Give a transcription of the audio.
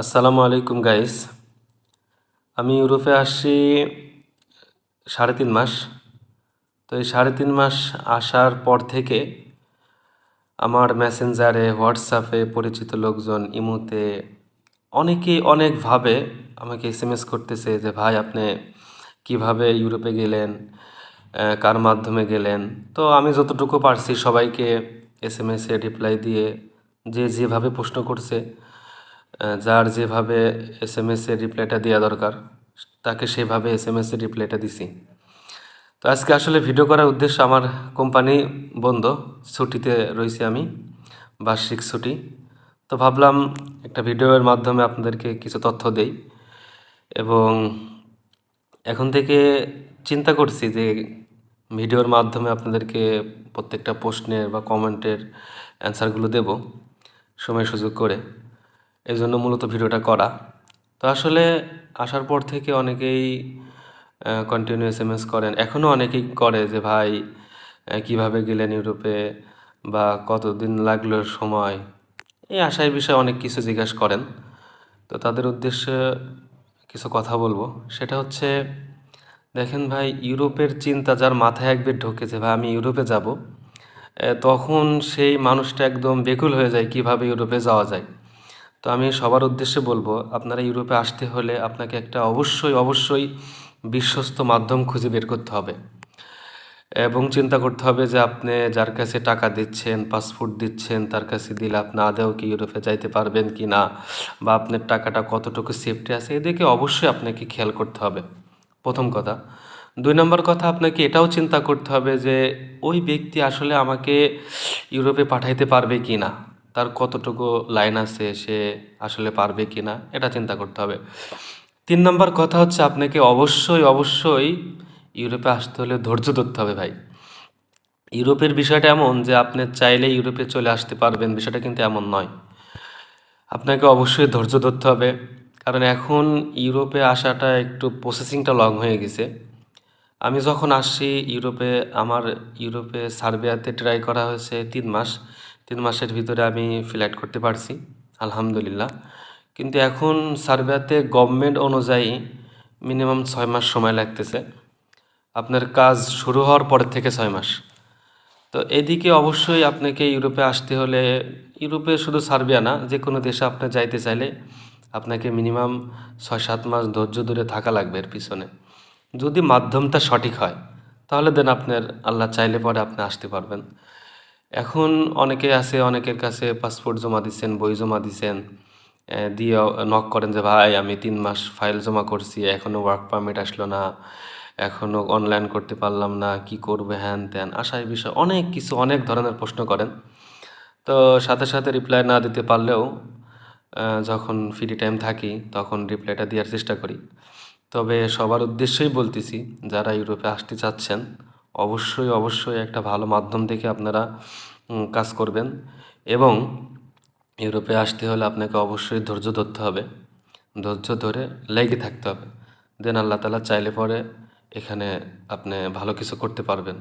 আসসালামু আলাইকুম গাইস আমি ইউরোপে আসছি সাড়ে তিন মাস। তো এই সাড়ে তিন মাস আসার পর থেকে আমার মেসেঞ্জারে হোয়াটসঅ্যাপে পরিচিত লোকজন, ইমুতে অনেকেই অনেকভাবে আমাকে এস এম এস করতেছে যে, ভাই, আপনি কীভাবে ইউরোপে গেলেন? কার মাধ্যমে গেলেন? তো আমি যতটুকু পারছি সবাইকে এস এম এসে রিপ্লাই দিয়ে যে, যেভাবে প্রশ্ন করছে যার যেভাবে এস এম এসের রিপ্লাইটা দেওয়া দরকার, তাকে সেভাবে এস এম এসের রিপ্লাইটা দিছি। তো আজকে আসলে ভিডিও করার উদ্দেশ্য আমার কোম্পানি বন্ধ, ছুটিতে রয়েছি আমি, বার্ষিক ছুটি। তো ভাবলাম একটা ভিডিওর মাধ্যমে আপনাদেরকে কিছু তথ্য দেই এবং এখন থেকে চিন্তা করছি যে ভিডিওর মাধ্যমে আপনাদেরকে প্রত্যেকটা প্রশ্নের বা কমেন্টের অ্যান্সারগুলো দেব সময় সুযোগ করে। এই জন্য মূলত ভিডিওটা করা। তো আসলে আসার পর থেকে অনেকেই কন্টিনিউ এস এম এস করেন। এখনও অনেকেই করে যে, ভাই কীভাবে গেলেন ইউরোপে? বা কতদিন লাগল সময়? এই আশায় বিষয়ে অনেক কিছু জিজ্ঞাসা করেন। তো তাদের উদ্দেশ্যে কিছু কথা বলব। সেটা হচ্ছে, দেখেন ভাই, ইউরোপের চিন্তা যার মাথায় একবার ঢোকেছে ভাই, আমি ইউরোপে যাব। তখন সেই মানুষটা একদম বেকুল হয়ে যায় কীভাবে ইউরোপে যাওয়া যায়। তো আমি সবার উদ্দেশ্যে বলব, আপনারা ইউরোপে আসতে হলে আপনাকে একটা অবশ্যই অবশ্যই বিশ্বস্ত মাধ্যম খুঁজে বের করতে হবে। এবং চিন্তা করতে হবে যে আপনি যার কাছে টাকা দিচ্ছেন, পাসপোর্ট দিচ্ছেন, তার কাছে দিলে আপনি আদেও কি ইউরোপে যাইতে পারবেন কি না, বা আপনার টাকাটা কতটুকু সেফটি আছে, এদিকে অবশ্যই আপনাকে খেয়াল করতে হবে। প্রথম কথা। দুই নম্বর কথা, আপনাকে এটাও চিন্তা করতে হবে যে ওই ব্যক্তি আসলে আমাকে ইউরোপে পাঠাইতে পারবে কি না। তার কতটুকু লাইন আছে সে আসলে পারবে কি না এটা চিন্তা করতে হবে। তিন নম্বর কথা হচ্ছে আপনাকে অবশ্যই অবশ্যই ইউরোপে আসতে হলে ধৈর্য ধরতে হবে ভাই। ইউরোপের বিষয়টা এমন যে আপনি চাইলে ইউরোপে চলে আসতে পারবেন, বিষয়টা কিন্তু এমন নয়। আপনাকে অবশ্যই ধৈর্য ধরতে হবে, কারণ এখন ইউরোপে আসাটা একটু প্রসেসিংটা লং হয়ে গেছে। আমি যখন আসছি ইউরোপে, আমার ইউরোপে সার্বিয়াতে ট্রাই করা হয়েছে তিন মাস। তিন মাসের ভিতরে আমি ফ্লাইট করতে পারছি, আলহামদুলিল্লাহ। কিন্তু এখন সার্বিয়াতে গভর্নমেন্ট অনুযায়ী মিনিমাম ছয় মাস সময় লাগতেছে। আপনার কাজ শুরু হওয়ার পরের থেকে ছয় মাস। তো এদিকে অবশ্যই আপনাকে ইউরোপে আসতে হলে, ইউরোপে শুধু সার্বিয়া না যে কোনো দেশে আপনি যাইতে চাইলে আপনাকে মিনিমাম ছয় সাত মাস ধৈর্য ধরে থাকা লাগবে এর পিছনে। যদি মাধ্যমটা সঠিক হয়, তাহলে দেন আপনার আল্লাহ চাইলে পরে আপনি আসতে পারবেন। এখন অনেকে আছে, অনেকের কাছে পাসপোর্ট জমা দিচ্ছেন, বই জমা দিচ্ছেন দিয়ে নক করেন যে, ভাই, আমি তিন মাস ফাইল জমা করছি এখনও ওয়ার্ক পারমিট আসলো না এখনও অনলাইন করতে পারলাম না, কি করবে, হ্যান ত্যান। আশায় বিষয় অনেক কিছু, অনেক ধরনের প্রশ্ন করেন। তো সাথে সাথে রিপ্লাই না দিতে পারলেও যখন ফ্রি টাইম থাকি, তখন রিপ্লাইটা দেওয়ার চেষ্টা করি। তবে সবার উদ্দেশ্যেই বলতেছি, যারা ইউরোপে আসতে চাচ্ছেন অবশ্যই অবশ্যই একটা ভালো মাধ্যম দেখে আপনারা কাজ করবেন। এবং ইউরোপে আসতে হলে আপনাকে অবশ্যই ধৈর্য ধরতে হবে। ধৈর্য ধরে লেগে থাকতে হবে। দেন আল্লাহ তালা চাইলে পরে এখানে আপনি ভালো কিছু করতে পারবেন।